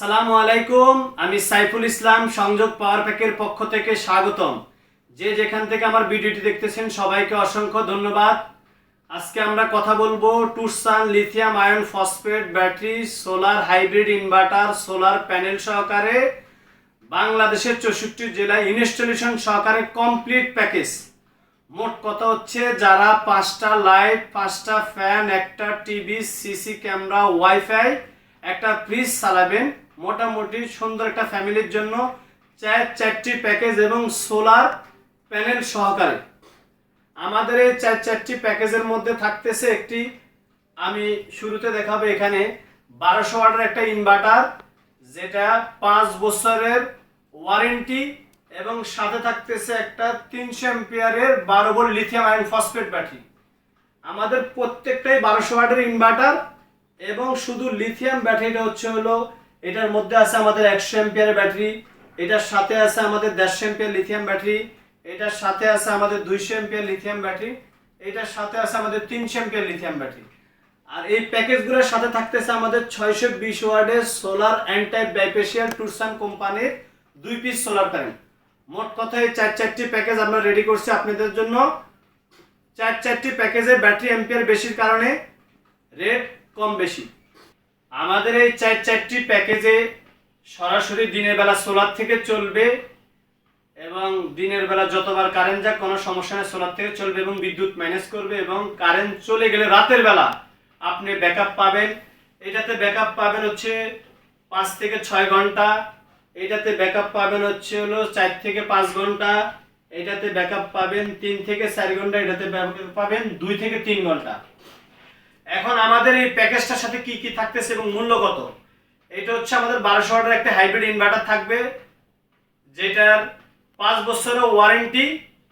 আসসালামু আলাইকুম, আমি সাইফুল ইসলাম, সংযোগ পাওয়ার প্যাকের পক্ষ থেকে স্বাগতম। যে যেখান থেকে আমার ভিডিওটি দেখতেছেন, সবাইকে অসংখ্য ধন্যবাদ। আজকে আমরা কথা বলব Tursan lithium ion phosphate battery, solar hybrid inverter, solar panel সহকারে, বাংলাদেশের চৌষট্টি জেলায় ইনস্টলেশন সহকারে কমপ্লিট প্যাকেজ। মোট কথা হচ্ছে, যারা পাঁচটা লাইট, পাঁচটা ফ্যান, একটা টিভি, সিসি ক্যামেরা, ওয়াইফাই, একটা ফ্রিজ চালাবেন মোটামুটি সুন্দর একটা ফ্যামিলির জন্য চার চারটি প্যাকেজ এবং সোলার প্যানেল সহকারে। আমাদের এই চার চারটি প্যাকেজের মধ্যে থাকতেছে একটি, আমি শুরুতে দেখাবো এখানে, বারোশো ওয়াটের একটা ইনভার্টার যেটা পাঁচ বছরের ওয়ারেন্টি এবং সাথে থাকতেছে একটা তিনশো এম্পিয়ারের বারো volt lithium ion phosphate battery আমাদের প্রত্যেকটাই বারোশো ওয়াটের ইনভার্টার এবং শুধু লিথিয়াম ব্যাটারিটা হচ্ছে হলো এটার মধ্যে আছে আমাদের একশো এম্পিয়ারের ব্যাটারি, এটার সাথে আছে আমাদের দেড়শো এম্পিয়ার লিথিয়াম ব্যাটারি, এটার সাথে আছে আমাদের দুইশো এম্পিয়ার লিথিয়াম ব্যাটারি, এটার সাথে আছে আমাদের তিনশো এম্পিয়ার লিথিয়াম ব্যাটারি। আর এই প্যাকেজগুলোর সাথে থাকতেছে আমাদের ছয়শো বিশ ওয়ার্ডের সোলার অ্যান্টাই বাইপেশিয়াল টুরসান কোম্পানির দুই পিস সোলার প্যানেল। মোট কথা, এই চার চারটি প্যাকেজ আমরা রেডি করছি আপনাদের জন্য। চার চারটি প্যাকেজে ব্যাটারি এম্পিয়ার বেশির কারণে, রেট কম বেশি। আমাদের এই চার চারটি প্যাকেজে সরাসরি দিনের বেলা সোলার থেকে চলবে এবং দিনের বেলা যতবার কারেন্ট যাক, কোনো সমস্যা নেই, সোলার থেকে চলবে এবং বিদ্যুৎ ম্যানেজ করবে এবং কারেন্ট চলে গেলে রাতের বেলা আপনি ব্যাকআপ পাবেন। এটাতে ব্যাকআপ পাবেন হচ্ছে পাঁচ থেকে ছয় ঘণ্টা, এটাতে ব্যাকআপ পাবেন হচ্ছে হলো চার থেকে পাঁচ ঘণ্টা, এটাতে ব্যাকআপ পাবেন তিন থেকে চার ঘণ্টা, এটাতে ব্যাকআপ পাবেন দুই থেকে তিন ঘণ্টা। এখন আমাদের এই প্যাকেজটার সাথে কি কি থাকতেছে এবং মূল্য কত? এটা হচ্ছে আমাদের বারোশো ওয়াটের একটা হাইব্রিড ইনভার্টার থাকবে, যেটার পাঁচ বছরের ওয়ারেন্টি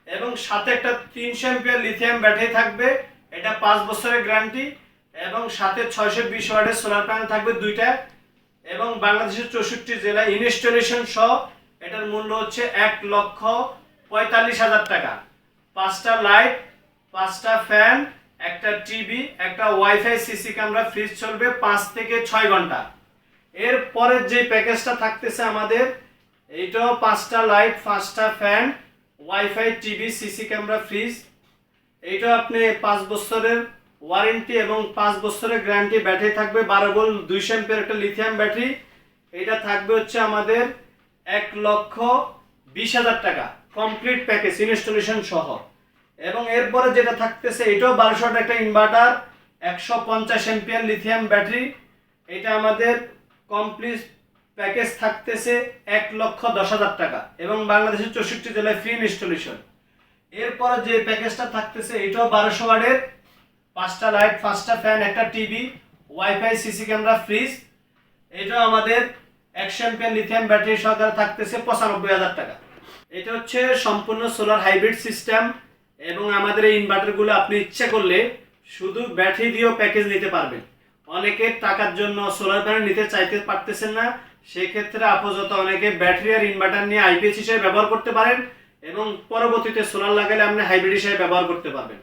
এবং সাথে একটা তিনশো এমপিয়ার লিথিয়াম ব্যাটারি থাকবে, এটা পাঁচ বছরের গ্যারান্টি এবং সাথে ছয়শো বিশ ওয়াটের সোলার প্যানেল থাকবে দুইটা এবং বাংলাদেশের চৌষট্টি জেলায় ইনস্টলেশন সহ এটার মূল্য হচ্ছে এক লক্ষ পঁয়তাল্লিশ হাজার টাকা। পাঁচটা লাইট, পাঁচটা ফ্যান একটা টিভি, একটা ওয়াইফাই সিসি ক্যামেরা, ফ্রিজ চলবে পাঁচ থেকে ছয় ঘণ্টা। এর পরের যে প্যাকেজটা থাকতেছে আমাদের, এইটাও পাঁচটা লাইট, পাঁচটা fan, WiFi, TV, CC camera, fridge. এইটা আপনি পাঁচ বছরের ওয়ারেন্টি এবং পাঁচ বছরের গ্যারান্টি ব্যাটারি থাকবে বারো ভোল্ট, দুইশো এম্পিয়ার একটা লিথিয়াম ব্যাটারি। এটা থাকবে হচ্ছে আমাদের এক লক্ষ বিশ হাজার টাকা, কমপ্লিট প্যাকেজ, ইনস্টলেশন সহ। এবং এরপরে যেটা থাকতেছে, এটাও বারোশো একটা ইনভার্টার একশো পঞ্চাশ এম্পিয়ার লিথিয়াম ব্যাটারি এটা আমাদের কমপ্লিট প্যাকেজ থাকতেছে এক লক্ষ দশ হাজার টাকা এবং বাংলাদেশের চৌষট্টি জেলায় ফ্রি ইনস্টলেশন এরপরে যে প্যাকেজটা থাকতেছে, এটাও বারোশো ওয়ার্ডের পাঁচটা লাইট পাঁচটা ফ্যান একটা TV WiFi CC camera fridge এটাও আমাদের একশো এম্পিয়ার লিথিয়াম ব্যাটারি সহকারে থাকতেছে পঁচানব্বই হাজার টাকা। এটা হচ্ছে সম্পূর্ণ সোলার হাইব্রিড সিস্টেম এবং আমাদের এই ইনভার্টারগুলো আপনি ইচ্ছা করলে শুধু ব্যাটারি দিয়েও প্যাকেজ নিতে পারবেন। অনেকে টাকার জন্য সোলার প্যানেল নিতে চাইতে পারতেছেন না সেই ক্ষেত্রে আপাতত অনেকে ব্যাটারি আর ইনভার্টার নিয়ে আইপিএস হিসেবে ব্যবহার করতে পারেন এবং পরবর্তীতে সোলার লাগালে আপনি হাইব্রিড হিসেবে ব্যবহার করতে পারবেন।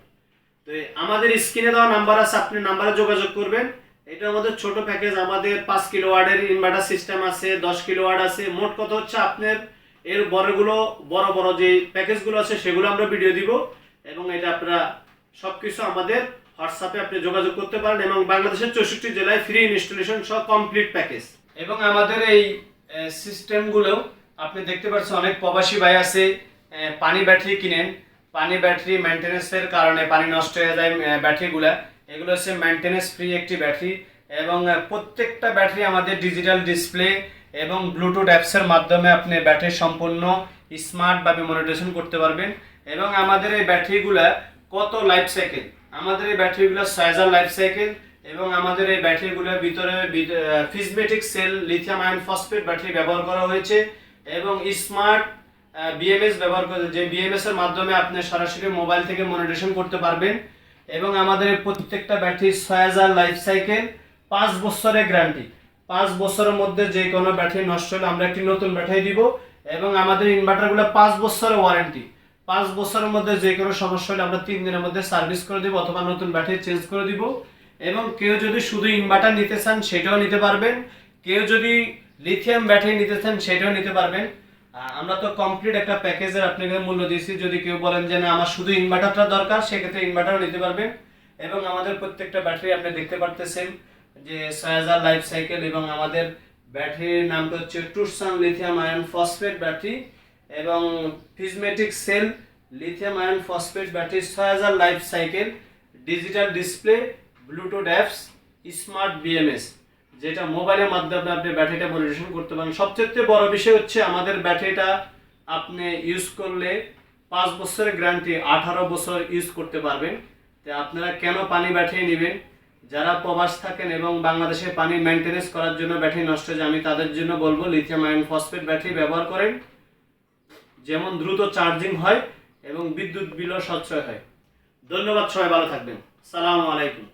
তো আমাদের স্ক্রিনে দেওয়া নাম্বার আছে, আপনি নাম্বারে যোগাযোগ করবেন। এটা আমাদের ছোট প্যাকেজ আমাদের পাঁচ কিলো ওয়ার্ডের ইনভার্টার সিস্টেম আছে, দশ কিলো ওয়ার্ড আছে। মোট কথা হচ্ছে আপনার এর বড়গুলো, বড় বড় যে প্যাকেজগুলো আছে, সেগুলো আমরা ভিডিও দিব। এবং এটা আপনারা সবকিছু আমাদের হোয়াটসঅ্যাপে আপনি যোগাযোগ করতে পারেন এবং বাংলাদেশের চৌষট্টি জেলায় ফ্রি ইনস্টলেশন সহ কমপ্লিট প্যাকেজ এবং আমাদের এই সিস্টেমগুলো আপনি দেখতে পাচ্ছেন অনেক প্রবাসী ভাই আছে পানি ব্যাটারি কিনেন। পানি ব্যাটারি মেনটেন্যান্সের কারণে পানি নষ্ট হয়ে যায় ব্যাটারিগুলা। এগুলো হচ্ছে মেনটেন্যান্স ফ্রি একটি ব্যাটারি এবং প্রত্যেকটা ব্যাটারি আমাদের ডিজিটাল ডিসপ্লে এবং ব্লুটুথ অ্যাপসের মাধ্যমে আপনি ব্যাটারি সম্পূর্ণ স্মার্টভাবে মনিটরেশন করতে পারবেন। এবং আমাদের এই ব্যাটারিগুলা কত লাইফ সাইকেল আমাদের এই ব্যাটারিগুলো হাজার লাইফ সাইকেল এবং আমাদের এই ব্যাটারিগুলোর ভিতরে ফিসমেটিক cell lithium ion phosphate battery ব্যবহার করা হয়েছে এবং স্মার্ট বিএমএস ব্যবহার করে যে বিএমএস এর মাধ্যমে আপনি সরাসরি মোবাইল থেকে মনিটরেশন করতে পারবেন এবং আমাদের প্রত্যেকটা ব্যাটারি ছয় হাজার লাইফ সাইকেল পাঁচ বছরের গ্যারান্টি পাঁচ বছরের মধ্যে যে কোনো ব্যাটারি নষ্ট হলে আমরা একটি নতুন ব্যাটারি দিব এবং আমাদের ইনভার্টারগুলো পাঁচ বছরের ওয়ারেন্টি পাঁচ বছরের মধ্যে যে কোনো সমস্যা হলে আমরা তিন দিনের মধ্যে সার্ভিস করে দিব অথবা নতুন ব্যাটারি চেঞ্জ করে দিব। এবং কেউ যদি শুধু ইনভার্টার নিতে চান, সেটাও নিতে পারবেন। কেউ যদি লিথিয়াম ব্যাটারি নিতে চান, সেটাও নিতে পারবেন। আমরা তো কমপ্লিট একটা প্যাকেজের আপনাকে মূল্য দিয়েছি। যদি কেউ বলেন যে, না, আমার শুধু ইনভার্টারটা দরকার, সেক্ষেত্রে ইনভার্টারও নিতে পারবেন। এবং আমাদের প্রত্যেকটা ব্যাটারি আপনি দেখতে পারতেছেন যে, ছয় হাজার লাইফ সাইকেল এবং আমাদের ব্যাটারির নামটা হচ্ছে Tursan lithium ion phosphate battery এবং ফিজমেটিক cell lithium ion phosphate battery ছয় হাজার life cycle digital display bluetooth apps smart BMS যেটা মোবাইলের মাধ্যমে আপনি ব্যাটারিটা মনিটরেশন করতে পারেন। সবচেয়ে বড় বিষয় হচ্ছে আমাদের ব্যাটারিটা আপনি ইউজ করলে পাঁচ বছরের গ্যারান্টি আঠারো বছর ইউজ করতে পারবেন। তো আপনারা কেন পানি ব্যাটারি নেবেন? যারা প্রবাস থাকেন এবং বাংলাদেশে পানি মেনটেনেন্স করার জন্য ব্যাটারি নষ্ট হয়ে যায়, আমি তাদের জন্য বলব লিথিয়াম আয়ন ফসফেট ব্যাটারি ব্যবহার করেন। যেমন দ্রুত চার্জিং হয় এবং বিদ্যুৎ বিলও সচ্ছয় হয়। ধন্যবাদ, সবাই ভালো থাকবেন। সালামু আলাইকুম।